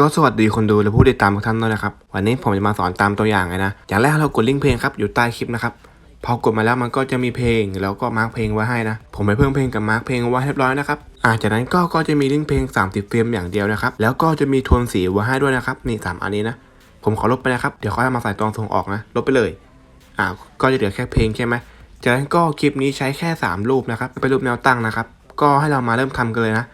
ก็สวัสดีคนดูและผู้ติดตามทุกท่านด้วยนะครับ วันนี้ผมจะมาสอนตามตัวอย่างเลยนะ อย่างแรกเรากดลิงก์เพลงครับอยู่ใต้คลิปนะครับ พอกดมาแล้วมันก็จะมีเพลงแล้วก็มาร์กเพลงไว้ให้นะ ผมไปเพิ่มเพลงกับมาร์กเพลงไว้เรียบร้อยนะครับอาจากนั้นก็ก็จะมีลิงก์เพลง 30 เฟรมอย่างเดียวนะครับ แล้วก็จะมีโทนสีไว้ให้ด้วยนะครับ นี่สามอันนี้นะ ผมขอลบไปนะครับ เดี๋ยวเขาจะมาใส่ตอนส่งออกนะ ลบไปเลย อ่า ก็จะเหลือแค่เพลงใช่ไหมจากนั้นก็คลิปนี้ใช้แค่ 3 รูปนะครับ เป็นรูปแนวตั้งนะครับ ก็ให้เรามาเริ่มทำกันเลยนะ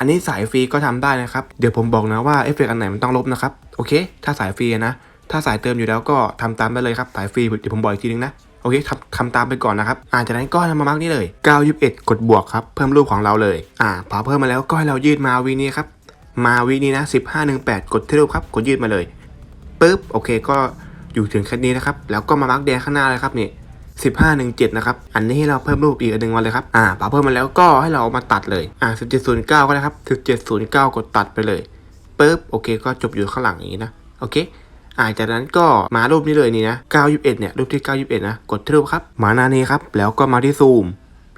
อันนี้สายฟรีก็ทำได้นะครับ เดี๋ยวผมบอกนะว่าเอฟเฟกต์อันไหนมันต้องลบนะครับ โอเค ถ้าสายฟรีนะ ถ้าสายเติมอยู่แล้วก็ทำตามได้เลยครับ สายฟรีเดี๋ยวผมบอกอีกทีนึงนะ โอเคทำทำตามไปก่อนนะครับ อ่าจากนั้นก็ทำมามาร์กนี่เลย921 กดบวกครับ เพิ่มรูปของเราเลย อ่า พอเพิ่มมาแล้วก็ให้เรายืดมาวีนี้ครับ มาวีนี้นะ1518 กดที่รูปครับ กดยืดมาเลยปึ๊บ โอเค ก็อยู่ถึงแค่นี้นะครับ แล้วก็มามาร์กแดงข้างหน้าเลยครับนี่ 1517นะครับ อันนี้ให้เราเพิ่มรูปอีกอันหนึ่งมาเลยครับ อ่าพอเพิ่มมาแล้วก็ให้เราเอามาตัดเลย อ่า1709 ก็ได้ครับ 1709 กดตัดไปเลยปึ๊บ โอเค ก็จบอยู่ข้างหลังอย่างนี้นะ โอเคอ่าจากนั้นก็มารูปนี้เลยนี่นะ 921 เนี่ย รูปที่ 921 นะ กดที่รูปครับ มาหน้านี้ครับ แล้วก็มาที่ซูม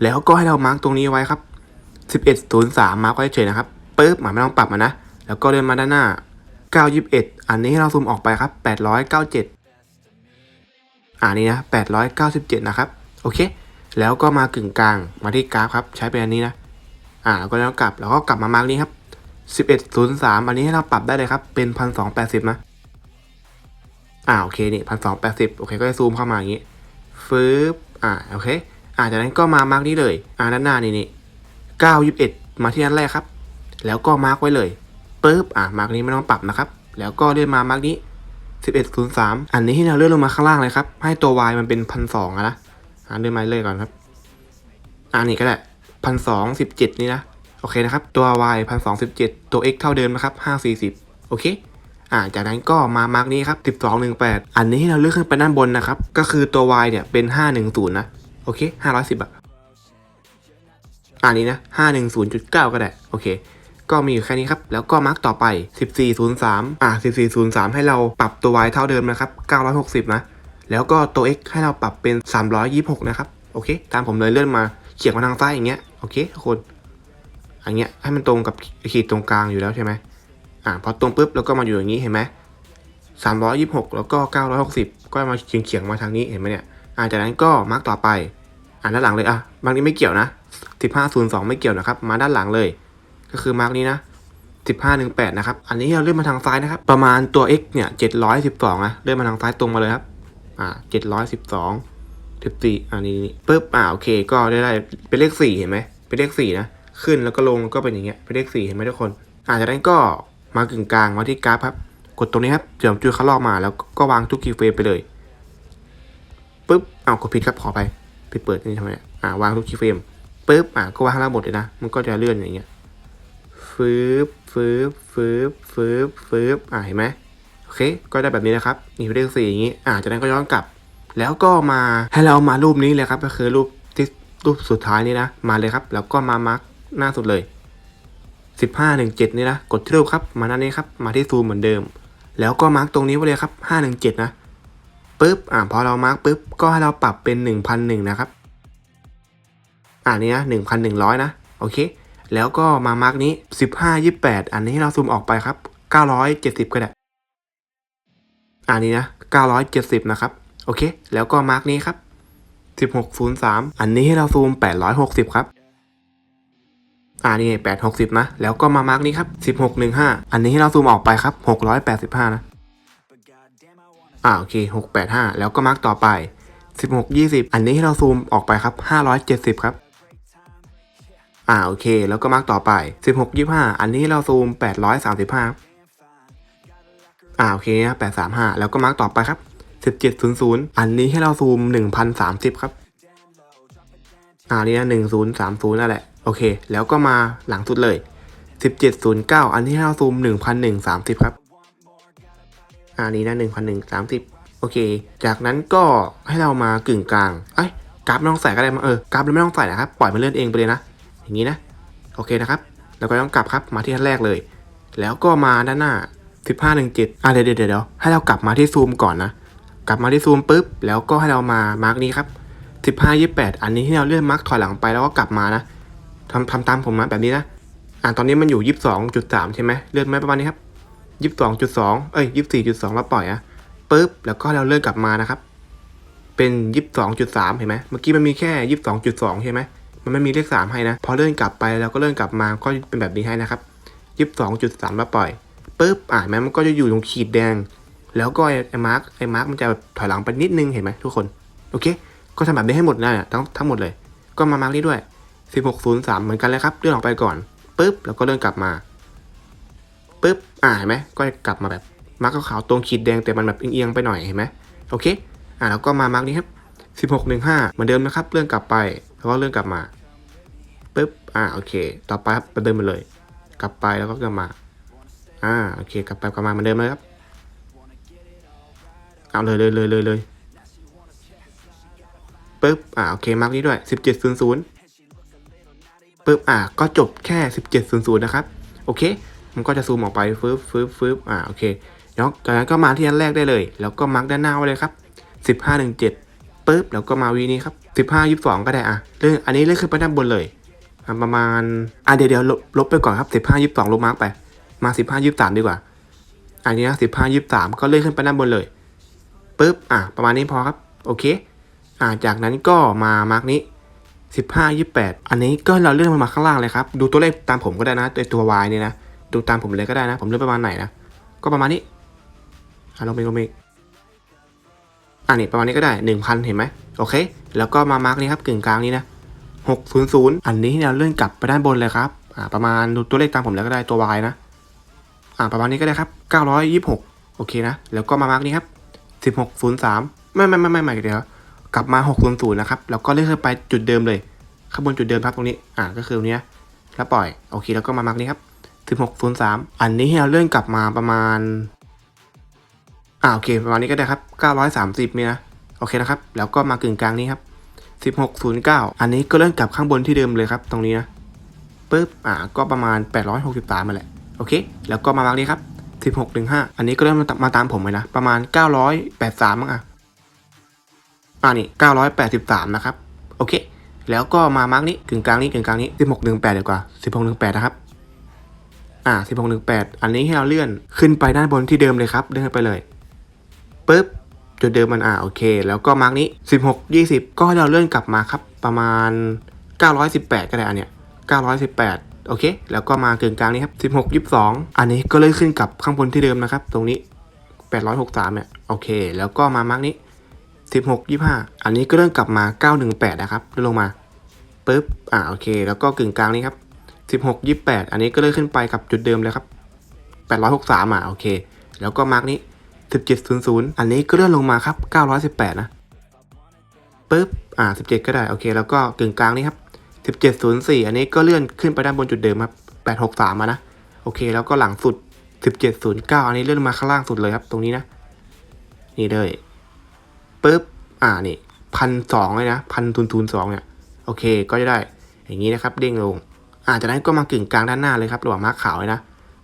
แล้วก็ให้เรามาร์กตรงนี้ไว้ครับ 1103 มาร์กไว้เฉยนะครับปึ๊บหมาไม่ต้องปรับมานะ แล้วก็เดินมาด้านหน้า 921 อันนี้ให้เราซูมออกไปครับ 897 อ่านี่นะ897นะครับ โอเค แล้วก็มากึ่งกลางมาที่กราฟครับ ใช้เป็นอันนี้นะ อ่าแล้วก็แล้วกลับ แล้วก็กลับมามาร์กนี้ครับ1103อันนี้ให้เราปรับได้เลยครับ เป็น1280นะ อ่าโอเคนี่1280โอเคก็จะซูมเข้ามาอย่างนี้ฟืบอ่าโอเค อ่าจากนั้นก็มามาร์กนี้เลย อ่าด้านหน้านี่นี่921มาที่อันแรกครับ แล้วก็มาร์กไว้เลยปึ๊บอ่ามาร์กนี้ไม่ต้องปรับนะครับ แล้วก็เลื่อนมามาร์กนี้ 1103 อันนี้ที่เราเลื่อนลงมาข้างล่างเลยครับ ให้ตัว y มันเป็นพันสองนะอ่าเลื่อนมาเลยก่อนครับอ่านี่ก็ได้พันสองสิบเจ็ดนี่นะ โอเคนะครับ ตัว y พันสองสิบเจ็ดตัว x เท่าเดิมนะครับห้าสี่สิบโอเคอ่าจากนั้นก็มามาร์กนี้ครับสิบสองหนึ่งแปดอันนี้ที่เราเลื่อนขึ้นไปด้านบนนะครับ ก็คือตัว y เนี่ยเป็นห้าหนึ่งศูนย์นะ โอเคห้าร้อยสิบอะอันนี้นะห้าหนึ่งศูนย์จุดเก้าก็ได้ โอเค ก็มีอยู่แค่นี้ครับ แล้วก็มาร์กต่อไป 1403 อ่า1403 ให้เราปรับตัว y เท่าเดิมนะครับ 960 นะ แล้วก็ตัว x ให้เราปรับเป็น 326 นะครับ โอเค ตามผมเลยเลื่อนมาเฉียงมาทางซ้ายอย่างเงี้ย โอเคทุกคนอันเงี้ยให้มันตรงกับขีดตรงกลางอยู่แล้วใช่ไหมอ่าพอตรงปุ๊บแล้วก็มาอยู่อย่างนี้เห็นไหม326แล้วก็960ก็มาเฉียงเฉียงๆมาทางนี้เห็นไหมเนี่ยอ่าจากนั้นก็มาร์กต่อไป อ่าด้านหลังเลยอะบางนี้ไม่เกี่ยวนะ1502ไม่เกี่ยวนะครับ มาด้านหลังเลย ก็คือมาร์กนี้นะ1518นะครับ อันนี้เราเลื่อนมาทางซ้ายนะครับ ประมาณตัว x เนี่ย712นะเลื่อนมาทางซ้ายตรงมาเลยครับ อ่า712 14อันนี้ปึ๊บ อ่า โอเค ก็ได้ได้ เป็นเลข 4 เห็นไหม เป็นเลข 4 นะ ขึ้นแล้วก็ลงก็เป็นอย่างเงี้ย เป็นเลข 4 เห็นไหมทุกคน อ่าจากนั้นก็มากึ่งกลางมาที่กราฟครับ กดตรงนี้ครับเดี๋ยวจุดเขาลอกมาแล้วก็วางทุกคีย์เฟรมไปเลยปึ๊บอ้าวกดผิดครับ ขอไปไปเปิดนี่ทำไม อ่า วางทุกคีย์เฟรมปึ๊บ อ่า ก็วางข้างล่างหมดเลยนะ มันก็จะเลื่อนอย่างเงี้ย ฟืบฟืบฟืบฟืบฟืบอ่าเห็นไหมโอเค ก็ได้แบบนี้นะครับ นี่เป็นเลขสี่อย่างนี้อ่าจากนั้นก็ย้อนกลับ แล้วก็มาให้เรามารูปนี้เลยครับ ก็คือรูปที่รูปสุดท้ายนี้นะ มาเลยครับ แล้วก็มามาร์กหน้าสุดเลยสิบห้าหนึ่งเจ็ดนี่นะ กดที่รูปครับ มาหน้านี้ครับ มาที่ซูมเหมือนเดิม แล้วก็มาร์กตรงนี้ไว้เลยครับห้าหนึ่งเจ็ดนะปึ๊บ อ่าพอเรามาร์กปึ๊บ ก็ให้เราปรับเป็นหนึ่งพันหนึ่งนะครับ อ่านี่นะหนึ่งพันหนึ่งร้อยนะ โอเค แล้วก็มามาร์กนี้ 15 28 อันนี้เราซูมออกไปครับ 970 ก็ได้ อันนี้นะ 970 นะครับ โอเค แล้วก็มาร์กนี้ครับ 1603 อันนี้ให้เราซูม 860 ครับอ่านี่860นะ แล้วก็มามาร์กนี้ครับ1615อันนี้ให้เราซูมออกไปครับ685นะ อ่าโอเค685แล้วก็มาร์กต่อไป1620อันนี้ให้เราซูมออกไปครับ570ครับ อ่าโอเค แล้วก็มาร์กต่อไป 16 25 อันนี้เราซูม 835 อ่าโอเคนะ835 แล้วก็มาร์กต่อไปครับ 1700 อันนี้ให้เราซูม 1030 ครับอ่านี่นะ1030นั่นแหละโอเค แล้วก็มาหลังสุดเลย 1709 อันนี้ให้เราซูม 1130 ครับอ่านี่นะ1130 โอเค จากนั้นก็ให้เรามากึ่งกลาง เอ้ยกราฟไม่ต้องใส่ก็ได้มาเออกราฟเราไม่ต้องใส่นะครับ ปล่อยมันเลื่อนเองไปเลยนะ อย่างนี้นะ โอเคนะครับ แล้วก็ต้องกลับครับ มาที่อันแรกเลย แล้วก็มาด้านหน้า 1517อะเดี๋ยวเดี๋ยวเดี๋ยวให้เรากลับมาที่ซูมก่อนนะ กลับมาที่ซูมปุ๊บ แล้วก็ให้เรามามาร์กนี้ครับ1528 อันนี้ที่เราเลื่อนมาร์กถอยหลังไปแล้วก็กลับมานะทำทำตามผมนะแบบนี้นะ อะตอนนี้มันอยู่ 22.3 ใช่ไหมเลื่อนไหมประมาณนี้ครับยี่สิบสองจุดสองเอ้ยยี่สิบสี่จุดสองแล้วปล่อยอะปุ๊บ แล้วก็เราเลื่อนกลับมานะครับ เป็นยี่สิบสองจุดสามเห็นไหมเมื่อกี้มันมีแค่ยี่สิบสองจุดสองใช่ไหม มันไม่มีเลขสามให้นะ พอเลื่อนกลับไปแล้วก็เลื่อนกลับมาก็เป็นแบบนี้ให้นะครับยี่สิบสองจุดสามแล้วปล่อยปุ๊บอ่านไหมมันก็จะอยู่ตรงขีดแดง แล้วก็ไอ้ไอ้มาร์กไอ้มาร์กมันจะแบบถอยหลังไปนิดนึงเห็นไหมทุกคนโอเค ก็ทำแบบนี้ให้หมดนะทั้งทั้งหมดเลย ก็มามาร์กนี้ด้วย1603เหมือนกันเลยครับเลื่อนออกไปก่อนปุ๊บแล้วก็เลื่อนกลับมาปุ๊บอ่านไหมก็กลับมาแบบมาร์กขาวๆตรงขีดแดงแต่มันแบบเอียงๆไปหน่อยเห็นไหมโอเค อ่าแล้วก็มามาร์กนี้ครับ1615 เหมือนเดิมนะครับ เลื่อนกลับไป แล้วก็เลื่อนกลับมาปุ๊บอ่าโอเค ต่อไปครับประเดิมมาเลย กลับไปแล้วก็กลับมา อ่าโอเค กลับไปกลับมาเหมือนเดิมเลยครับเอาเลยเลยเลยเลยเลยปุ๊บอ่าโอเคมาร์กนี้ด้วย 1700ปึ๊บอะก็จบแค่ 1700 นะครับ โอเค มันก็จะซูมออกไปฟึบฟึบฟึบอ่าโอเคแล้วจากนั้นก็มาที่อันแรกได้เลย แล้วก็มาร์กด้านหน้าไว้เลยครับ 1517 ปึ๊บแล้วก็มาวีนี้ครับ1522ก็ได้อะเรื่องอันนี้เลื่อนขึ้นไปด้านบนเลยประมาณอะเดี๋ยวเดี๋ยวลบลบไปก่อนครับ1522ลบมาร์กไป มา1523ดีกว่า อันนี้นะ1523ก็เลื่อนขึ้นไปด้านบนเลยปึ๊บอะประมาณนี้พอครับโอเคอ่าจากนั้นก็มามาร์กนี้สิบห้ายี่แปดอันนี้ก็เราเลื่อนมันมาข้างล่างเลยครับดูตัวเลขตามผมก็ได้นะตัวตัว y เนี่ยนะดูตามผมเลยก็ได้นะ ผมเลื่อนประมาณไหนนะก็ประมาณนี้อะลงไปลงไป อันนี้ประมาณนี้ก็ได้หนึ่งพันเห็นไหมโอเค แล้วก็มามาร์กนี้ครับกึ่งกลางนี้นะหกศูนย์ศูนย์อันนี้เราเลื่อนกลับไปด้านบนเลยครับอ่าประมาณดูตัวเลขตามผมแล้วก็ได้ตัว y นะอ่าประมาณนี้ก็ได้ครับเก้าร้อยยี่หกโอเคนะ แล้วก็มามาร์กนี้ครับสิบหกศูนย์สามไม่ไม่ไม่ไม่ไม่เดี๋ยวกลับมา 600 นะครับ แล้วก็เลื่อนขึ้นไปจุดเดิมเลยข้างบนจุดเดิมครับตรงนี้ อ่าก็คือตรงนี้แล้วปล่อย โอเค แล้วก็มามาร์กนี้ครับ 1603 อันนี้ให้เราเลื่อนกลับมาประมาณ อ่าโอเค ประมาณนี้ก็ได้ครับ 930เนี่ยนะโอเคนะครับ แล้วก็มากึ่งกลางนี้ครับ 1609 อันนี้ก็เลื่อนกลับข้างบนที่เดิมเลยครับ ตรงนี้นะปึ๊บอ่าก็ประมาณ 863มาแหละโอเค แล้วก็มามาร์กนี้ครับ 1615 อันนี้ก็เริ่มมาตามผมเลยนะ ประมาณ 983มั้งอะอ่านี่ 983 นะครับ โอเค แล้วก็มามาร์กนี้กึ่งกลางนี้กึ่งกลางนี้ 1618ดีกว่า 1618 นะครับอ่า1618 อันนี้ให้เราเลื่อนขึ้นไปด้านบนที่เดิมเลยครับเลื่อนไปเลย ปึ๊บจุดเดิมมันอ่าโอเค แล้วก็มาร์กนี้ 1620 ก็ให้เราเลื่อนกลับมาครับ ประมาณ 918 ก็ได้อันเนี้ย918 โอเค แล้วก็มากึ่งกลางนี้ครับ 1622 อันนี้ก็เลื่อนขึ้นกลับข้างบนที่เดิมนะครับ ตรงนี้ 863เนี่ยโอเค แล้วก็มามาร์กนี้สิบหกยี่ห้าอันนี้ก็เริ่มกลับมาเก้าหนึ่งแปดนะครับเลื่อนลงมาปุ๊บอ่าโอเค แล้วก็กึ่งกลางนี้ครับสิบหกยี่แปดอันนี้ก็เลื่อนขึ้นไปกับจุดเดิมเลยครับแปดร้อยหกสามอะโอเค แล้วก็มาร์กนี้ สิบเจ็ดศูนย์ศูนย์อันนี้ก็เลื่อนลงมาครับเก้าร้อยสิบแปดนะปุ๊บ อ่าสิบเจ็ดก็ได้ โอเค แล้วก็กึ่งกลางนี้ครับสิบเจ็ดศูนย์สี่อันนี้ก็เลื่อนขึ้นไปด้านบนจุดเดิมครับแปดหกสามมานะ โอเค แล้วก็หลังสุดสิบเจ็ดศูนย์เก้าอันนี้เลื่อนมาข้างล่างสุดเลยครับ ตรงนี้นะ นี่เลยปุ๊บ อ่า นี่พันสองเลยนะพันทุนทุนสองเนี่ย โอเค ก็จะได้ อย่างนี้นะครับ เด้งลงอ่าจากนั้นก็มากึ่งกลางด้านหน้าเลยครับ ระหว่างมาร์กขาวเลยนะ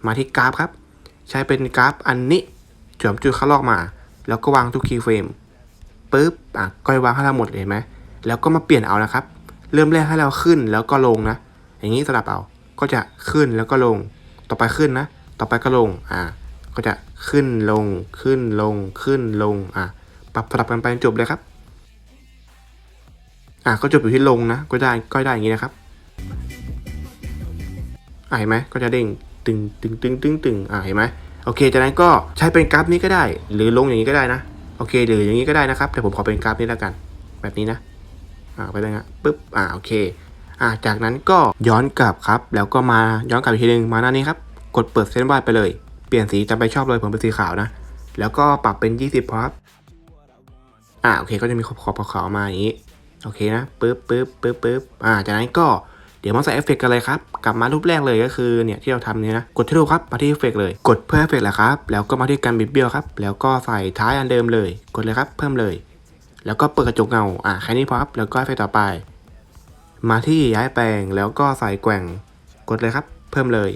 มาที่กราฟครับ ใช้เป็นกราฟอันนี้ จวมจุดเข้าลอกมา แล้วก็วางทุกคีย์เฟรมปุ๊บอะก็วางให้เราหมดเลยเห็นไหมแล้วก็มาเปลี่ยนเอานะครับ เริ่มแรกให้เราขึ้นแล้วก็ลงนะ อย่างนี้สลับเอาก็จะขึ้นแล้วก็ลง ต่อไปขึ้นนะ ต่อไปก็ลงอ่าก็จะขึ้นลงขึ้นลงขึ้นลงอะปรับสลับกันไปจนจบเลยครับอะก็จบอยู่ที่ลงนะก็ได้ก็ได้อย่างนี้นะครับอะเห็นไหมก็จะเด้งตึงตึงตึงตึงตึงอะเห็นไหม โอเค จากนั้นก็ใช้เป็นกราฟนี้ก็ได้ หรือลงอย่างนี้ก็ได้นะ โอเค หรืออย่างนี้ก็ได้นะครับแต่ผมขอเป็นกราฟนี้แล้วกัน แบบนี้นะอ่าไปเลยนะปึ๊บอ่าโอเคอ่าจากนั้นก็ย้อนกลับครับ แล้วก็มาย้อนกลับอีกทีหนึงมาหน้านี้ครับ กดเปิดเส้นวาดไปเลย เปลี่ยนสีจำไปชอบเลยผมเป็นสีขาวนะ แล้วก็ปรับเป็น 20พอครับอ่าโอเค ก็จะมีขอบขอบขาวมาอย่างนี้ โอเคนะปึ๊บปึ๊บปึ๊บปึ๊บอ่าจากนั้นก็ เดี๋ยวมาใส่เอฟเฟกกันเลยครับ กลับมารูปแรกเลยก็คือเนี่ยที่เราทำเนี่ยนะ กดที่รูปครับ มาที่เอฟเฟกเลย กดเพื่อเอฟเฟกแหละครับ แล้วก็มาที่การบิดเบี้ยวครับ แล้วก็ใส่ท้ายอันเดิมเลย กดเลยครับ เพิ่มเลย แล้วก็เปิดกระจกเงา อ่าแค่นี้พอครับ แล้วก็เอฟเฟกต์ต่อไป มาที่ย้ายแปลง แล้วก็ใส่แกว่ง กดเลยครับ เพิ่มเลย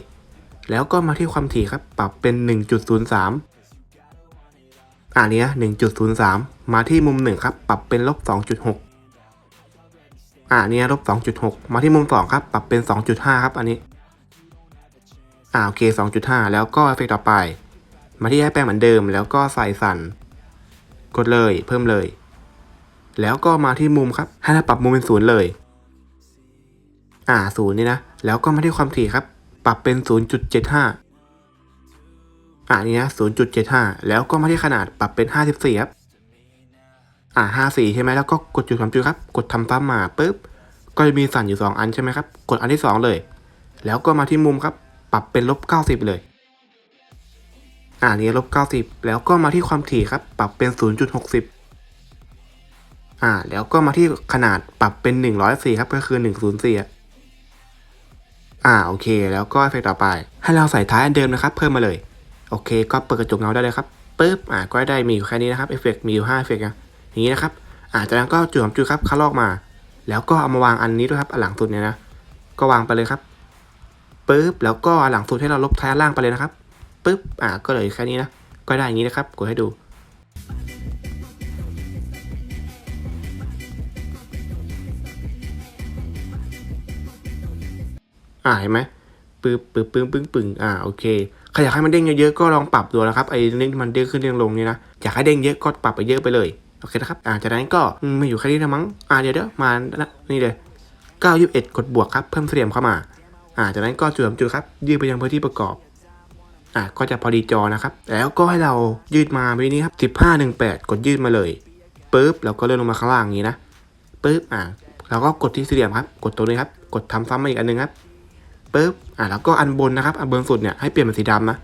แล้วก็มาที่ความถี่ครับ ปรับเป็น 1.03อ่านี้นะ1.03 มาที่มุมหนึ่งครับ ปรับเป็นลบ 2.6 อ่าเนี่ยลบ 2.6 มาที่มุมสองครับ ปรับเป็น 2.5 ครับอันนี้ อ่าโอเค 2.5 แล้วก็เอฟเฟกต์ต่อไป มาที่ให้แป้งเหมือนเดิม แล้วก็ใส่สัน กดเลยเพิ่มเลย แล้วก็มาที่มุมครับ ให้เราปรับมุมเป็นศูนย์เลย อ่าศูนย์นี่นะ แล้วก็มาที่ความถี่ครับ ปรับเป็น 0.75อ่านี่นะ0.75 แล้วก็มาที่ขนาดปรับเป็น 54 ครับ อ่า54ใช่ไหมแล้วก็กดจุดสามจุดครับ กดทำซ้ำมาปุ๊บ ก็จะมีสั่นอยู่ 2 อันใช่ไหมครับ กดอันที่ 2 เลย แล้วก็มาที่มุมครับ ปรับเป็นลบ90เลย อ่านี่ลบ90แล้วก็มาที่ความถี่ครับ ปรับเป็น0.60อ่า แล้วก็มาที่ขนาดปรับเป็น104ครับ ก็คือ104อะอ่า โอเค แล้วก็เอฟเฟกต์ต่อไป ให้เราใส่ท้ายอันเดิมนะครับ เพิ่มมาเลย โอเค ก็เปิดกระจกเงาได้เลยครับปึ๊บ อ่า ก็ได้มีอยู่แค่นี้นะครับ เอฟเฟกต์มีอยู่5เอฟเฟกต์นะ อย่างนี้นะครับอ่าจากนั้นก็จุดสามจุดครับคัดลอกมา แล้วก็เอามาวางอันนี้ด้วยครับอันหลังสุดเนี่ยนะก็วางไปเลยครับปึ๊บแล้วก็อันหลังสุดให้เราลบท้ายล่างไปเลยนะครับปึ๊บอ่าก็เลยแค่นี้นะก็ได้อย่างนี้นะครับกดให้ดูอ่าเห็นไหมปึ๊บปึ๊บปึ้งปึ้งปึ้งอ่าโอเคใครอยากให้มันเด้งเยอะๆก็ลองปรับดูนะครับไอ้เด้งที่มันเด้งขึ้นเด้งลงนี่นะอยากให้เด้งเยอะก็ปรับไปเยอะไปเลย โอเคนะครับอ่าจากนั้นก็มาอยู่แค่นี้นะมั้งอ่าเดี๋ยวเดี๋ยวมานะนี่เลยเก้ายิบเอ็ดกดบวกครับเพิ่มเสียมเข้ามาอ่าจากนั้นก็จุดจุดครับ ยืดไปยังพื้นที่ประกอบอ่าก็จะพอดีจอนะครับ แล้วก็ให้เรายืดมาวินี้ครับสิบห้าหนึ่งแปดกดยืดมาเลยปึ๊บแล้วก็เลื่อนลงมาข้างล่างอย่างนี้นะปึ๊บอ่าแล้วก็กดที่เหลี่ยมครับ กดตัวนี้ครับ กดทำซ้ำมาอีกอันหนึงครับปึ๊บอ่าแล้วก็อันบนนะครับอันบนสุดเนี่ยให้เปลี่ยนเป็นสีดำนะ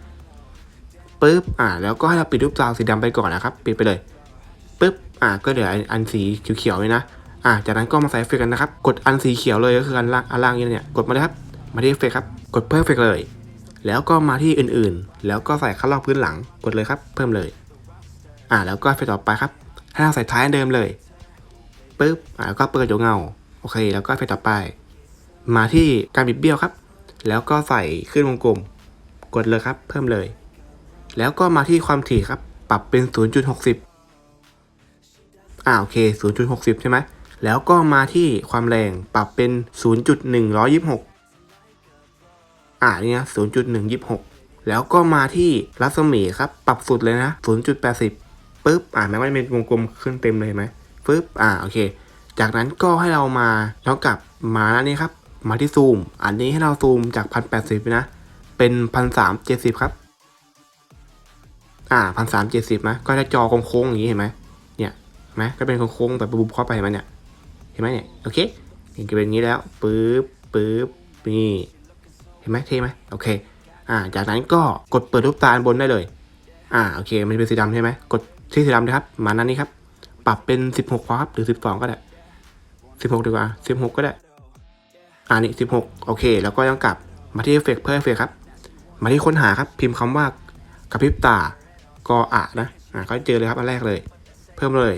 ปึ๊บอ่าแล้วก็ให้เราปิดรูปจาวสีดำไปก่อนนะครับ ปิดไปเลย ปึ๊บอ่าก็เดี๋ยวอันสีเขียวๆนี่นะอ่าจากนั้นก็มาใส่เฟกกันนะครับ กดอันสีเขียวเลยก็คืออันล่างอันล่างนี่เนี่ยกดมาเลยครับ มาที่เฟกครับ กดเพิ่มเฟกเลย แล้วก็มาที่อื่นๆ แล้วก็ใส่คัดลอกพื้นหลังกดเลยครับ เพิ่มเลย อ่าแล้วก็เฟกต่อไปครับให้เราใส่ท้ายเดิมเลยปึ๊บอ่าแล้วก็เปิดโยเงาโอเค แล้วก็เฟกต์ต่อไป มาที่การบิดเบี้ยวครับ แล้วก็ใส่ขึ้นวงกลม กดเลยครับ เพิ่มเลย แล้วก็มาที่ความถี่ครับ ปรับเป็น 0.60 อ่าโอเค 0.60 ใช่ไหม แล้วก็มาที่ความแรงปรับเป็น 0.126 อ่านี่นะ0.126 แล้วก็มาที่รัศมีครับ ปรับสุดเลยนะ 0.80ปึ๊บ อ่าแม้ว่าจะเป็นวงกลมขึ้นเต็มเลยไหมปึ๊บ อ่าโอเค จากนั้นก็ให้เรามาแล้วกลับมาแล้วนี่ครับ มาที่ซูม อันนี้ให้เราซูมจากพันแปดสิบนะ เป็นพันสามเจ็ดสิบครับ อ่าพันสามเจ็ดสิบนะก็จะจอโค้งๆอย่างนี้เห็นไหม ไหมก็เป็นโค้งๆแบบบุบเข้าไปเห็นไหมเนี่ยเห็นไหมเนี่ยโอเคเห็นก็เป็นอย่างนี้แล้วปึ๊บปึ๊บนี่เห็นไหมเท่ไหมโอเคอ่าจากนั้นก็กดเปิดรูปตานบนได้เลยอ่าโอเคมันจะเป็นสีดำใช่ไหมกดที่สีดำนะครับมานั้นนี่ครับปรับเป็นสิบหกครับหรือสิบสองก็ได้สิบหกดีกว่าสิบหกก็ได้อ่านี่สิบหกโอเค แล้วก็ยังกลับมาที่เอฟเฟกต์เพิ่มเอฟเฟกต์ครับ มาที่ค้นหาครับ พิมพ์คำว่ากระพริบตากออะนะอ่าก็เจอเลยครับอันแรกเลย เพิ่มเลย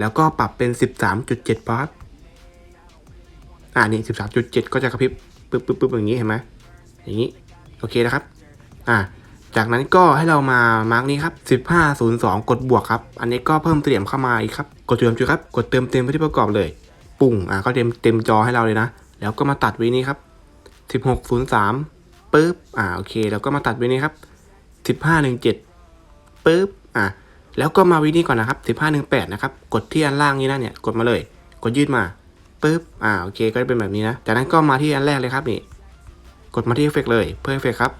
แล้วก็ปรับเป็นสิบสามจุดเจ็ดปั๊บอ่านี่สิบสามจุดเจ็ดก็จะกระพริบปึ๊บปึ๊บปึ๊บอย่างนี้เห็นไหมอย่างนี้โอเคนะครับ อ่า จากนั้นก็ให้เรามามาร์กนี้ครับ 1502 กดบวกครับ อันนี้ก็เพิ่มเตรียมเข้ามาอีกครับ กดจุดจุดครับ กดเติมเต็มไปที่ประกอบเลย ปุ่ง อ่า ก็เต็มเต็มจอให้เราเลยนะ แล้วก็มาตัดว้นี้ครับ 1603ปึ๊บ อ่า โอเค แล้วก็มาตัดว้นี้ครับ 1517ปึ๊บ อ่า แล้วก็มาวินี้ก่อนนะครับ1518นะครับ กดที่อันล่างนี้นะเนี่ย กดมาเลย กดยืดมาปึ๊บ อ่า โอเค ก็จะเป็นแบบนี้นะ จากนั้นก็มาที่อันแรกเลยครับนี่ กดมาที่เอฟเฟกเลย เพื่อเอฟเฟกครับ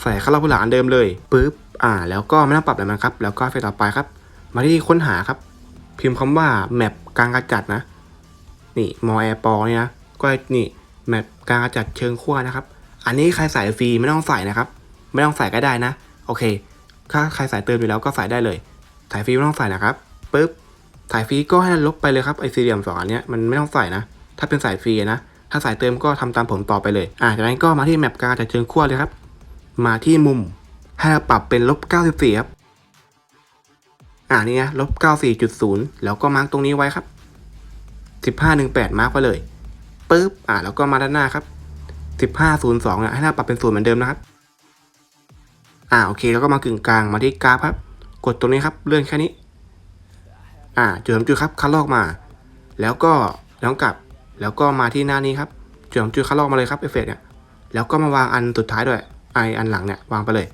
ใส่เข้าเราพื้หลังอันเดิมเลยปึ๊บ อ่า แล้วก็ไม่ต้องปรับอะไรมันครับ แล้วก็เอฟเฟกต่อไปครับ มาที่ค้นหาครับ พิมพ์คำว่าแมปกลางกระจัดนะ นี่มอแอร์ปอเนี่ยนะ ก็นี่แมปกลางกระจัดเชิงขั้วนะครับ อันนี้ใครใส่ฟรีไม่ต้องใส่นะครับ ไม่ต้องใส่ก็ได้นะ โอเค ถ้าใครใส่เติมอยู่แล้วก็ใส่ได้เลย ถ่ายฟรีไม่ต้องใส่นะครับปึ๊บถ่ายฟรีก็ให้ลบไปเลยครับไอซีเรียมสองอันเนี้ยมันไม่ต้องใส่นะ ถ้าเป็นสายฟรีนะ ถ้าสายเติมก็ทำตามผมต่อไปเลย อ่าจากนั้นก็มาที่แมปการจัดเชิงขั้วเลยครับ มาที่มุม ให้เราปรับเป็นลบ94ครับอ่านี่นะลบ94.0 แล้วก็มาร์กตรงนี้ไว้ครับ1518มาร์กไว้เลยปึ๊บอ่าแล้วก็มาด้านหน้าครับ1502นี่ยให้เราปรับเป็นศูนย์เหมือนเดิมนะครับอ่าโอเค แล้วก็มากึ่งกลางมาที่กราฟครับ กดตรงนี้ครับเลื่อนแค่นี้ อ่าจุดสามจุดครับคัดลอกมา แล้วก็แล้วกลับ แล้วก็มาที่หน้านี้ครับจุดสามจุดคัดลอกมาเลยครับเอฟเฟกต์เนี่ยแล้วก็มาวางอันสุดท้ายด้วยไออันหลังเนี่ยวางไปเลย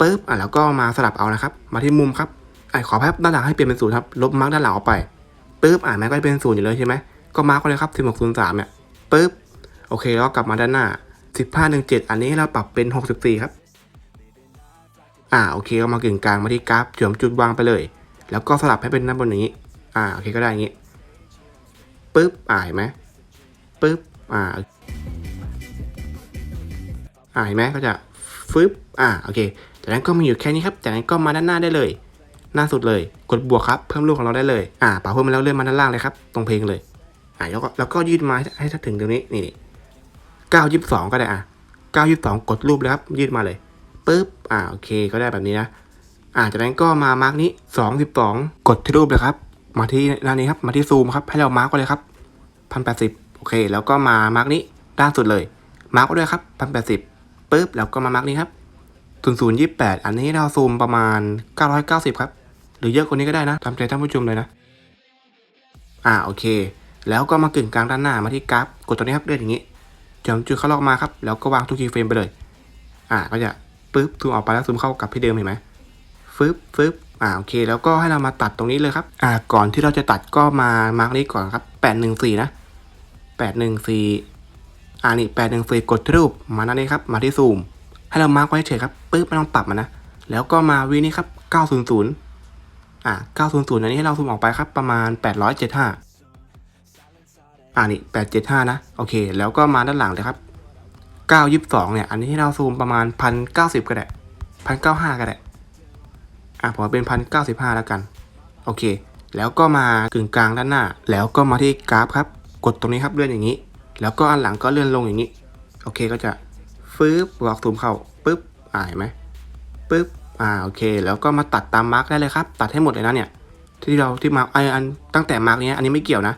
ปึ๊บอะแล้วก็มาสลับเอานะครับ มาที่มุมครับไอขอแป๊บด้านหลังให้เปลี่ยนเป็นศูนย์ครับลบมาร์กด้านหลังออกไปปึ๊บอะแม้ก็จะเป็นศูนย์อยู่เลยใช่ไหมก็มาร์กไว้เลยครับสิบหกศูนย์สามเนี่ยปึ๊บโอเคแล้วก็กลับมาด้านหน้าสิบห้าหนึ่งเจ็ดอันนี้เราปรับเป็นหกสิบสี่ครับ อ่าโอเคก็มากึ่งกลางมาที่กราฟเฉียมจุดวางไปเลย แล้วก็สลับให้เป็นด้านบนอย่างนี้ อ่าโอเคก็ได้อย่างนี้ปึ๊บอ่าเห็นไหมปึ๊บอ่าอ่าเห็นไหมก็จะฟึบอ่าโอเคจากนั้นก็มีอยู่แค่นี้ครับจากนั้นก็มาด้านหน้าได้เลย หน้าสุดเลย กดบวกครับเพิ่มลูกของเราได้เลยอ่าป่าเพิ่มมาแล้วเลื่อนมาด้านล่างเลยครับ ตรงเพลงเลยอ่าแล้วก็แล้วก็ยืดมาให้ถึงตรงนี้นี่เก้ายี่สิบสองก็ได้อะเก้ายี่สิบสองกดรูปเลยครับยืดมาเลย ปึ๊บ อ่า โอเค ก็ได้แบบนี้นะ อ่าจากนั้นก็มามาร์กนี้สองสิบสองกดที่รูปเลยครับ มาที่หน้านี้ครับ มาที่ซูมครับ ให้เรามาร์กไว้เลยครับพันแปดสิบโอเค แล้วก็มามาร์กนี้ด้านสุดเลย มาร์กไว้ด้วยครับพันแปดสิบปึ๊บ แล้วก็มามาร์กนี้ครับศูนย์ศูนย์ยี่แปดอันนี้เราซูมประมาณเก้าร้อยเก้าสิบครับ หรือเยอะกว่านี้ก็ได้นะตามใจท่านผู้ชมเลยนะ อ่า โอเค แล้วก็มากึ่งกลางด้านหน้ามาที่กราฟ กดตัวนี้ครับเลื่อนอย่างนี้จำจุดเข้าลอกมาครับ แล้วก็วางทุกคีย์เฟรมไปเลย อ่า ก็จะ ปึ๊บซูมออกไปแล้วซูมเข้ากับที่เดิมเห็นไหมฟึบฟึบอ่าโอเคแล้วก็ให้เรามาตัดตรงนี้เลยครับอ่าก่อนที่เราจะตัดก็มามาร์กนี้ก่อนครับแปดหนึ่งสี่นะแปดหนึ่งสี่อ่านี่แปดหนึ่งสี่กดรูปมาหน้านี้ครับมาที่ซูม ให้เรามาร์กไว้เฉยครับปึ๊บไม่ต้องปรับมันนะแล้วก็มาวีนี้ครับเก้าศูนย์ศูนย์อ่าเก้าศูนย์ศูนย์อันนี้ให้เราซูมออกไปครับประมาณแปดร้อยเจ็ดห้าอ่านี่แปดเจ็ดห้านะโอเค แล้วก็มาด้านหลังเลยครับ เก้ายี่สองเนี่ย อันนี้ให้เราซูมประมาณพันเก้าสิบก็ได้พันเก้าห้าก็ได้ อะผมเอาเป็นพันเก้าสิบห้าแล้วกัน โอเค แล้วก็มากึ่งกลางด้านหน้า แล้วก็มาที่กราฟครับ กดตรงนี้ครับเลื่อนอย่างนี้ แล้วก็อันหลังก็เลื่อนลงอย่างนี้ โอเคก็จะฟืบวอกซูมเข้าปึ๊บอ่าเห็นไหมปึ๊บอ่าโอเค แล้วก็มาตัดตามมาร์กได้เลยครับ ตัดให้หมดเลยนะเนี่ย ที่เราที่มาร์กไออันตั้งแต่มาร์กนี้อันนี้ไม่เกี่ยวนะ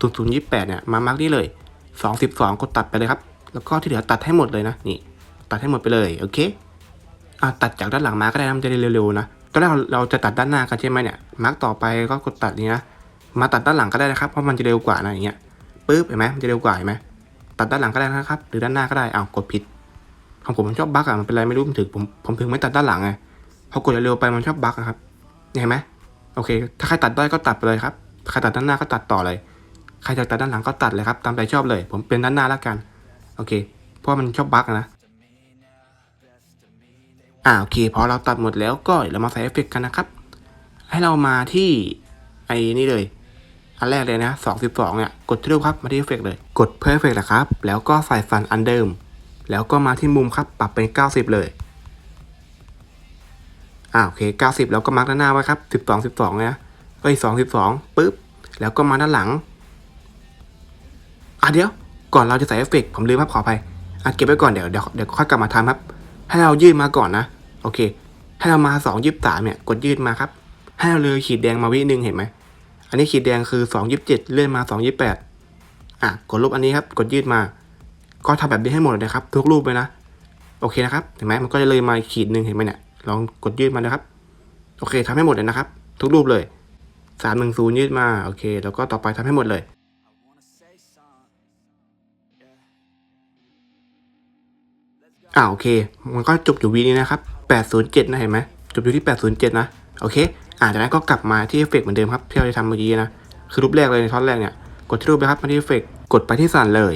ศูนย์ศูนย์ยี่แปดเนี่ยมามาร์กนี่เลยสองสิบสองกดตัดไปเลยครับ แล้วก็ที่เหลือตัดให้หมดเลยนะนี่ ตัดให้หมดไปเลยโอเคอ่าตัดจากด้านหลังมาก็ได้นะมันจะได้เร็วๆนะตอนแรกเราเราจะตัดด้านหน้ากันใช่ไหมเนี่ยมาร์กต่อไปก็กดตัดนี้นะมาตัดด้านหลังก็ได้นะครับเพราะมันจะเร็วกว่านะอย่างเงี้ยปึ๊บเห็นไหมมันจะเร็วกว่าเห็นไหมตัดด้านหลังก็ได้นะครับหรือด้านหน้าก็ได้อ้าวกดผิดของผมมันชอบบั๊กอะมันเป็นไรไม่รู้มันถึงผมผมถึงไม่ตัดด้านหลังไงพอกดเร็วๆไปมันชอบบั๊กนะครับเห็นไหมโอเค ถ้าใครตัดได้ก็ตัดไปเลยครับใครตัดด้านหน้าก็ตัดต่อเลย ใครจะตัดด้านหลังก็ตัดเลยครับตามใจชอบเลย ผมเป็นด้านหน้าแล้วกัน โอเค เพราะมันชอบบั๊กนะ อ่าโอเคพอเราตัดหมดแล้วก็เรามาใส่เอฟเฟกต์กันนะครับ ให้เรามาที่ไอ้นี่เลย อันแรกเลยนะสองสิบสองเนี่ยกดที่รูปครับมาที่เอฟเฟกต์เลย กดเพื่อเอฟเฟกต์นะครับ แล้วก็ใส่ฟันอันเดิม แล้วก็มาที่มุมครับปรับเป็นเก้าสิบเลยอ่าโอเคเก้าสิบแล้วก็มาร์กด้านหน้าไว้ครับสิบสองสิบสองนะเอ้ยสองสิบสองปึ๊บแล้วก็มาด้านหลังอะเดี๋ยว ก่อนเราจะใส่เอฟเฟกต์ผมลืมครับขออภัยอะเก็บไว้ก่อนเดี๋ยวเดี๋ยวเดี๋ยวค่อยกลับมาทำครับ ให้เรายืดมาก่อนนะ โอเค ให้เรามาสองยิบสามเนี่ยกดยืดมาครับ ให้เราเลยขีดแดงมาวิหนึ่งเห็นไหมอันนี้ขีดแดงคือสองยิบเจ็ดเลื่อนมาสองยิบแปดอะกดรูปอันนี้ครับกดยืดมา ก็ทำแบบนี้ให้หมดเลยนะครับ ทุกรูปเลยนะ โอเคนะครับเห็นไหมมันก็จะเลยมาขีดหนึ่งเห็นไหมเนี่ยลองกดยืดมานะครับ โอเคทำให้หมดเลยนะครับ ทุกรูปเลยสามหนึ่งศูนย์ยืดมาโอเค แล้วก็ต่อไปทำให้หมดเลย อ่าโอเค มันก็จบอยู่วีนี้นะครับ 807 นะเห็นไหมจบอยู่ที่ 807 นะ โอเค อ่าจากนั้นก็กลับมาที่เอฟเฟกต์เหมือนเดิมครับที่เราจะทำเมื่อกี้นะ คือรูปแรกเลยในท่อนแรกเนี่ย กดที่รูปไปครับมาที่เอฟเฟกต์กดไปที่สั่นเลย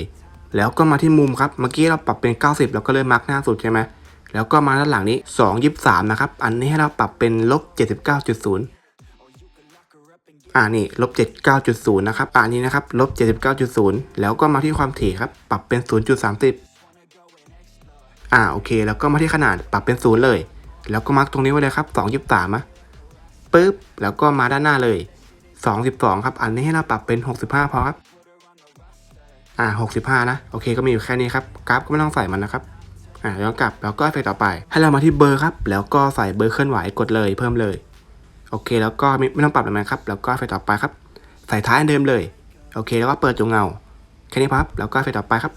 แล้วก็มาที่มุมครับ เมื่อกี้เราปรับเป็น 90 แล้วก็เลยมาร์กหน้าสุดใช่ไหมแล้วก็มาด้านหลังนี้ 223 นะครับ อันนี้ให้เราปรับเป็นลบ 79.0อ่านี่ลบ79.0 นะครับ อ่านี้นะครับลบ79.0 แล้วก็มาที่ความถี่ครับ ปรับเป็น 0.30 อ่าโอเค แล้วก็มาที่ขนาดปรับเป็นศูนย์เลย แล้วก็มาร์กตรงนี้ไว้เลยครับสองยิบสามะปึ๊บแล้วก็มาด้านหน้าเลยสองสิบสองครับ อันนี้ให้เราปรับเป็นหกสิบห้าพอครับ อ่าหกสิบห้านะ โอเค ก็มีอยู่แค่นี้ครับ กราฟก็ไม่ต้องใส่มันนะครับ อ่าแล้วกลับ แล้วก็ไปต่อไป ให้เรามาที่เบอร์ครับ แล้วก็ใส่เบอร์เคลื่อนไหว กดเลย เพิ่มเลย โอเค แล้วก็ไม่ไม่ต้องปรับอะไรครับ แล้วก็ไปต่อไปครับ ใส่ท้ายเดิมเลย โอเค แล้วก็เปิดจงเงา แค่นี้ครับ แล้วก็ไปต่อไปครับ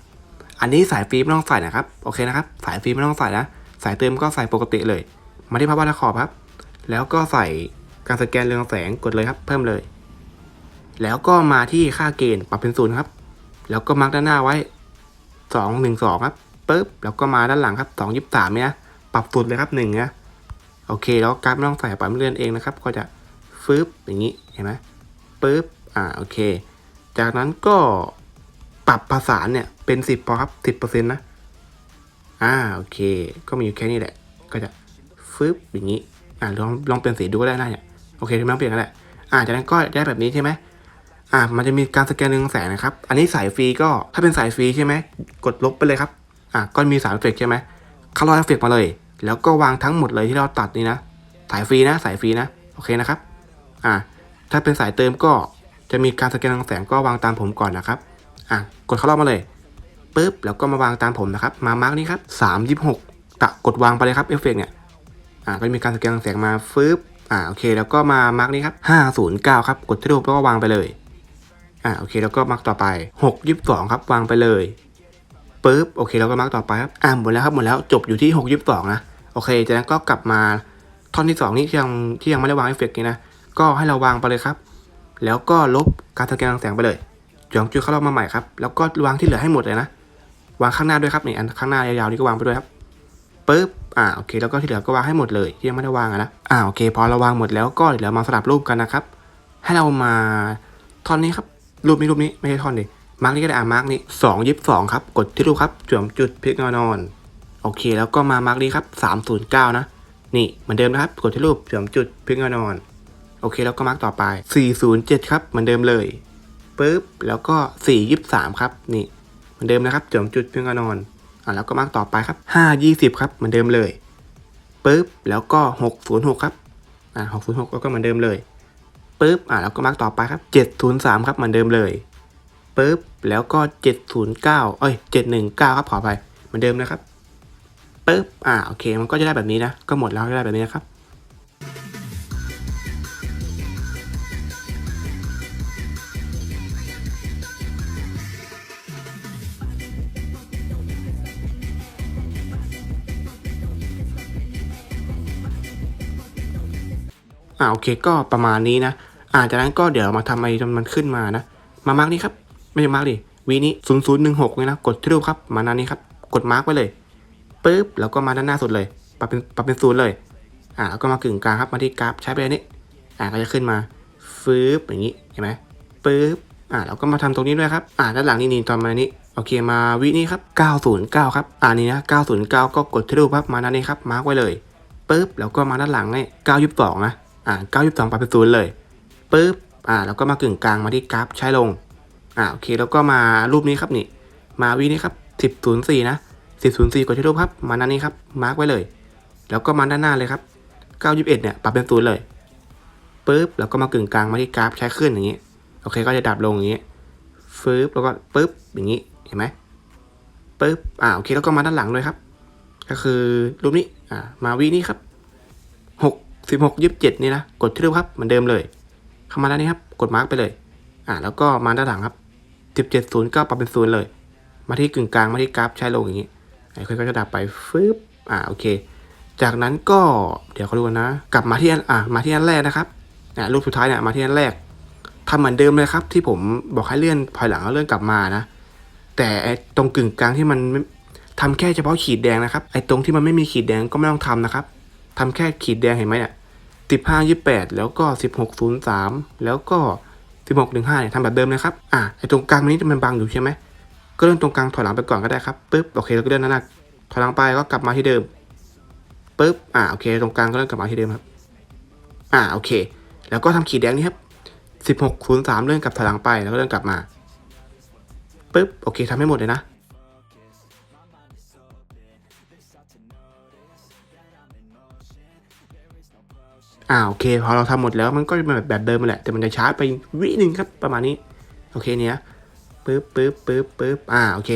อันนี้สายฟิล์มไม่ต้องใส่นะครับ โอเคนะครับ สายฟิล์มไม่ต้องใส่นะ สายเติมก็ใส่ปกติเลย มาที่ภาพวาดขอบครับ แล้วก็ใส่การสแกนเรืองแสงกดเลยครับ เพิ่มเลย แล้วก็มาที่ค่าเกณฑ์ปรับเป็นศูนย์ครับ แล้วก็มาร์กด้านหน้าไว้สองหนึ่งสองครับปึ๊บ แล้วก็มาด้านหลังครับสองยี่สามเนี่ยปรับสุดเลยครับหนึ่งนี่ยโอเค แล้วการไม่ต้องใส่ปล่อยมันเลื่อนเองนะครับ ก็จะฟึบอย่างนี้เห็นไหมปึ๊บ อ่า โอเค จากนั้นก็ ปรับประสานเนี่ยเป็นสิบพอครับสิบเปอร์เซ็นต์นะ อ่าโอเค ก็มีอยู่แค่นี้แหละ ก็จะฟึบอย่างนี้ อ่าลองลองเปลี่ยนสีดูก็ได้นะเนี่ยโอเคไม่ต้องเปลี่ยนก็ได้อ่าจากนั้นก็ได้แบบนี้ใช่ไหมอ่ามันจะมีการสแกนหนึ่งแสนนะครับ อันนี้สายฟรีก็ถ้าเป็นสายฟรีใช่ไหมกดลบไปเลยครับ อ่าก็มีสายเอฟเฟกใช่ไหมเข้าร้อยเอฟเฟกมาเลย แล้วก็วางทั้งหมดเลยที่เราตัดนี่นะสายฟรีนะสายฟรีนะโอเคนะครับ อ่าถ้าเป็นสายเติมก็จะมีการสแกนรังแสงก็วางตามผมก่อนนะครับ อะกดเข้ารอบมาเลยปุ๊บแล้วก็มาวางตามผมนะครับ มามาร์กนี้ครับสามยี่หกตะกดวางไปเลยครับเอฟเฟกเนี่ยอ่าก็จะมีการสแกนรังแสงมาฟึบอ่าโอเค แล้วก็มามาร์กนี้ครับห้าศูนย์เก้าครับกดที่รูปแล้วก็วางไปเลยอ่าโอเคแล้วก็มาร์กต่อไปหกยี่สองครับวางไปเลยปุ๊บโอเคแล้วก็มาร์กต่อไปครับอ่าหมดแล้วครับหมดแล้วจบอยู่ที่หกยี่สองนะโอเคจากนั้นก็กลับมาท่อนที่สองนี่ที่ยังที่ยังไม่ได้วางเอฟเฟกต์นี่นะก็ให้เราวางไปเลยครับ แล้วก็ลบการสแกนรังแสงไปเลย จองจุดเข้ารอบมาใหม่ครับ แล้วก็วางที่เหลือให้หมดเลยนะ วางข้างหน้าด้วยครับนี่อันข้างหน้ายาวๆนี่ก็วางไปด้วยครับปึ๊บอ่าโอเค แล้วก็ที่เหลือก็วางให้หมดเลยที่ยังไม่ได้วางอะนะอ่าโอเค พอเราวางหมดแล้วก็เดี๋ยวมาสลับรูปกันนะครับ ให้เรามาท่อนนี้ครับ รูปนี้รูปนี้ไม่ใช่ท่อนดิมาร์กนี้ก็ได้อ่ามาร์กนี้สองยี่สิบสองครับ กดที่รูปครับจวมจุดพลิกนวนอนโอเค แล้วก็มามาร์กนี้ครับสามศูนย์เก้านะนี่เหมือนเดิมนะครับ กดที่รูปเสริมจุดพลิกนวนอนโอเค แล้วก็มาร์กต่อไป 407 ครับเหมือนเดิมเลย ปึ๊บแล้วก็423ครับนี่เหมือนเดิมนะครับเสริมจุดเพลิกนนอนอ่าแล้วก็มาร์กต่อไปครับ520ครับเหมือนเดิมเลยปึ๊บแล้วก็606ครับอ่า606แล้วก็เหมือนเดิมเลยปึ๊บอ่าแล้วก็มาร์กต่อไปครับ703ครับเหมือนเดิมเลยปึ๊บแล้วก็709เอ้ย719ครับขอไปเหมือนเดิมนะครับปึ๊บอ่าโอเคมันก็จะได้แบบนี้นะก็หมดแล้วก็ได้แบบนี้นะครับ อ่าโอเคก็ประมาณนี้นะอ่าจากนั้นก็เดี๋ยวมาทำไอ้จนมันขึ้นมานะ มามาร์กนี้ครับ ไม่ใช่มาร์กดิวีนี้ศูนย์ศูนย์หนึ่งหกเลยนะ กดที่รูปครับ มาหน้านี้ครับ กดมาร์กไว้เลยปึ๊บแล้วก็มาด้านหน้าสุดเลยปรับเป็นปรับเป็นศูนย์เลย อ่าแล้วก็มากึ่งกลางครับมาที่กราฟใช้ไปนนี้อ่าก็จะขึ้นมาฟืบอย่างนี้เห็นไหมปึ๊บอ่าแล้วก็มาทำตรงนี้ด้วยครับ อ่าด้านหลังนี่นี่ตอนมานี้โอเคมาวินี้ครับ 909 ครับอ่านี่นะ 909 ก็กดที่รูปครับมาด้านนี้ครับมาร์กไว้เลยปึ๊บแล้วก็มาด้านหลังนี่922นะ อ่า922ปรับเป็นศูนย์เลยปึ๊บอ่าแล้วก็มากึ่งกลางมาที่กราฟใช้ลงอ่าโอเคแล้วก็มารูปนี้ครับนี่มาวินี้ครับ1004นะ1004กดที่รูปครับมาด้านนี้ครับมาร์กไว้เลย แล้วก็มาด้านหน้าเลยครับ921เนี่ยปรับเป็นศูนย์เลยปึ๊บแล้วก็มากึ่งกลางมาที่กราฟใช้ขึ้นอย่างนี้โอเคก็จะดับลงอย่างนี้ฟืบแล้วก็ปึ๊บอย่างนี้เห็นไหมปึ๊บอ่าโอเคแล้วก็มาด้านหลังด้วยครับ ก็คือรูปนี้อ่ามาวีนี้ครับ หกสิบหกยี่สิบเจ็ดนี่นะ กดที่รูปครับเหมือนเดิมเลย เข้ามาด้านนี้ครับ กดมาร์กไปเลย อ่า แล้วก็มาด้านหลังครับสิบเจ็ดศูนย์ก็ปรับเป็นศูนย์เลย มาที่กึ่งกลางมาที่กราฟใช้ลงอย่างนี้ไอ้ค่อยก็จะดับไปฟืบอ่าโอเค จากนั้นก็เดี๋ยวเขาดูนะ กลับมาที่อันอ่ามาที่อันแรกนะครับอ่ารูปสุดท้ายเนี่ยมาที่อันแรกทำเหมือนเดิมเลยครับ ที่ผมบอกให้เลื่อนถอยหลังแล้วเลื่อนกลับมานะ แต่ตรงกึ่งกลางที่มันไม่ทำแค่เฉพาะขีดแดงนะครับไอ้ตรงที่มันไม่มีขีดแดงก็ไม่ต้องทำนะครับ ทำแค่ขีดแดงเห็นไหมเนี่ยสิบห้ายี่แปดแล้วก็สิบหกศูนย์สามแล้วก็สิบหกหนึ่งห้าเนี่ยทำแบบเดิมเลยครับอ่าไอตรงกลางนี้มันบังอยู่ใช่ไหมก็เลื่อนตรงกลางถอยหลังไปก่อนก็ได้ครับปึ๊บโอเคแล้วก็เลื่อนนั่นนะถอยหลังไปก็กลับมาที่เดิมปึ๊บอ่าโอเค ตรงกลางก็เริ่มกลับมาที่เดิมครับ อ่าโอเค แล้วก็ทำขีดแดงนี่ครับสิบหกคูณสามเลื่อนกลับถอยหลังไปแล้วก็เลื่อนกลับมาปึ๊บโอเคทำให้หมดเลยนะ อ่าโอเคพอเราทำหมดแล้วมันก็จะเป็นแบบแบบเดิมมาแหละ แต่มันจะช้าไปวิหนึ่งครับประมาณนี้ โอเคเนี้ยปึ๊บปึ๊บปึ๊บปึ๊บอ่าโอเค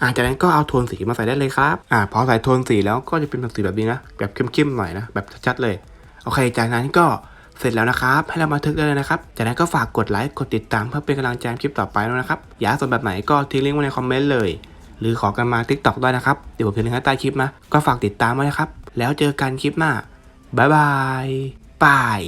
อ่าจากนั้นก็เอาโทนสีมาใส่ได้เลยครับอ่าพอใส่โทนสีแล้วก็จะเป็นแบบสีแบบนี้นะ แบบเข้มๆหน่อยนะ แบบชัดๆเลย โอเค จากนั้นก็เสร็จแล้วนะครับ ให้เรามาทึกได้เลยนะครับ จากนั้นก็ฝากกดไลค์ กดติดตามเพื่อเป็นกำลังใจให้คลิปต่อไปด้วนะครับ อยากสนแบบไหนก็ทิ้งลิงก์ไว้ในคอมเมนต์เลย หรือขอกันมา t ิ k t o k ได้นะครับ เดี๋ยวผมจะลิงก์ให้ใต้คลิปนะ ก็ฝากติดตามไว้นะครับ แล้วเจอกันคลิปหน้า บ๊ายบาย บาย